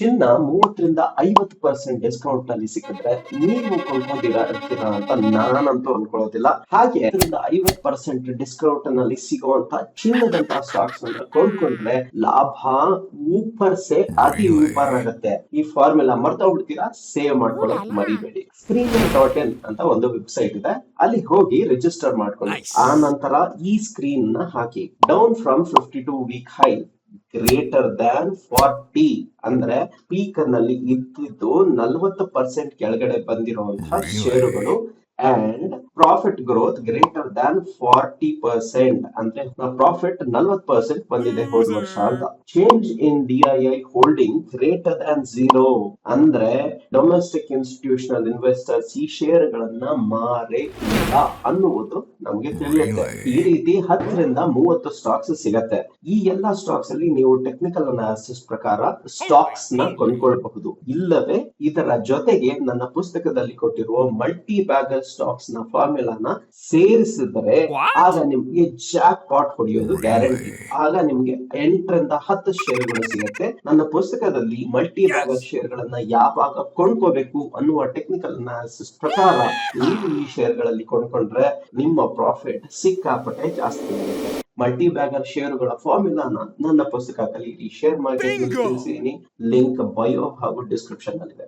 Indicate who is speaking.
Speaker 1: ಚಿನ್ನ ಮೂವತ್ತರಿಂದ ಐವತ್ತು ಪರ್ಸೆಂಟ್ ಡಿಸ್ಕೌಂಟ್ನಲ್ಲಿ ಸಿಕ್ಕಿದ್ರೆ ನೀವು ಕೊಂಡ್ಕೊಂಡಿರಾ ಇರ್ತೀರಾ ಅಂತ ನಾನಂತೂ ಅನ್ಕೊಳ್ಳೋದಿಲ್ಲ. ಹಾಗೆ ಅದರಿಂದ ಐವತ್ತು ಪರ್ಸೆಂಟ್ ಡಿಸ್ಕೌಂಟ್ನಲ್ಲಿ ಸಿಗುವಂತ ಚಿನ್ನದಂತ ಸ್ಟಾಕ್ಸ್ ಅನ್ನ ಕೊಂಡ್ಕೊಂಡ್ರೆ ಲಾಭ ಊಪರ್ಸೆ ಅತಿ ಊಪರ್ ಆಗುತ್ತೆ. ಈ ಫಾರ್ಮುಲಾ ಬಿಡ್ತೀರಾ ಸೇವ್ ಮಾಡ್ಕೊಳ್ಳೋಕೆ ಮರಿಬೇಡಿ ಸ್ಕ್ರೀನ್ ಡಾಟ್ ಇನ್ ಅಂತ ಒಂದು ವೆಬ್ಸೈಟ್ ಇದೆ. ಅಲ್ಲಿ ಹೋಗಿ ರಿಜಿಸ್ಟರ್ ಮಾಡ್ಕೊಳ್ಳಿ. ಆ ನಂತರ ಈ ಸ್ಕ್ರೀನ್ನ ಹಾಕಿ. Down from fifty two week high greater than forty ಅಂದ್ರೆ ಪೀಕ್ನಲ್ಲಿ ಇದ್ದಿದ್ದು ನಲ್ವತ್ತು ಪರ್ಸೆಂಟ್ ಕೆಳಗಡೆ ಬಂದಿರುವಂತಹ ಷೇರುಗಳು and profit growth greater than forty percent ಅಂದ್ರೆ ಪ್ರಾಫಿಟ್ ನಲ್ವತ್ ಪರ್ಸೆಂಟ್ ಬಂದಿದೆ ಹೋದ ವರ್ಷ ಅಂತ. Change in DII holding greater than zero ಅಂದ್ರೆ ಡೊಮೆಸ್ಟಿಕ್ ಇನ್ಸ್ಟಿಟ್ಯೂಷನಲ್ ಇನ್ವೆಸ್ಟರ್ಸ್ ಈ ಶೇರ್ ಗಳನ್ನ ಮಾರೇ ಇಲ್ಲ ಅನ್ನುವುದು ನಮ್ಗೆ ತಿಳಿಯುತ್ತೆ. ಈ ರೀತಿ ಹತ್ತರಿಂದ ಮೂವತ್ತು ಸ್ಟಾಕ್ಸ್ ಸಿಗತ್ತೆ. ಈ ಎಲ್ಲಾ ಸ್ಟಾಕ್ಸ್ ಅಲ್ಲಿ ನೀವು ಟೆಕ್ನಿಕಲ್ ಅನಾಲಿಸಿಸ್ ಪ್ರಕಾರ ಸ್ಟಾಕ್ಸ್ನ ಕೊಂಡ್ಕೊಳ್ಬಹುದು. ಇಲ್ಲವೇ ಇದರ ಜೊತೆಗೆ ನನ್ನ ಪುಸ್ತಕದಲ್ಲಿ ಕೊಟ್ಟಿರುವ ಮಲ್ಟಿ ಬ್ಯಾಗರ್ ಸ್ಟಾಕ್ಸ್ನ ಫಾರ್ಮುಲಾನ ಸೇರಿಸಿದರೆ ಆಗ ನಿಮ್ಗೆ ಜಾಕ್ ಪಾಟ್ ಹೊಡೆಯೋದು ಗ್ಯಾರಂಟಿ ಆಗ ನಿಮ್ಗೆ ಎಂಟರಿಂದ ಹತ್ತು ಶೇರ್ಗಳು ಸಿಗುತ್ತೆ. ನನ್ನ ಪುಸ್ತಕದಲ್ಲಿ ಮಲ್ಟಿ ಬ್ಯಾಗರ್ ಶೇರ್ ಗಳನ್ನ ಯಾವಾಗ ಕೊಂಡ್ಕೋಬೇಕು ಅನ್ನುವ ಟೆಕ್ನಿಕಲ್ ಅನಾಲಿಸಿಸ್ ಪ್ರಕಾರ ನೀವು ಈ ಶೇರ್ಗಳಲ್ಲಿ ಕೊಂಡ್ಕೊಂಡ್ರೆ ನಿಮ್ಮ ಪ್ರಾಫಿಟ್ ಸಿಕ್ಕಾಪಟ್ಟೆ ಜಾಸ್ತಿ ಆಗುತ್ತೆ. ಮಲ್ಟಿ ಬ್ಯಾಗರ್ ಶೇರುಗಳ ಫಾರ್ಮುಲಾನ ನನ್ನ ಪುಸ್ತಕದಲ್ಲಿ ಶೇರ್ ಮಾರ್ಕೆಟ್ ಲಿಂಕ್ ಬಯೋ ಹಾಗೂ ಡಿಸ್ಕ್ರಿಪ್ಷನ್ ನಲ್ಲಿದೆ.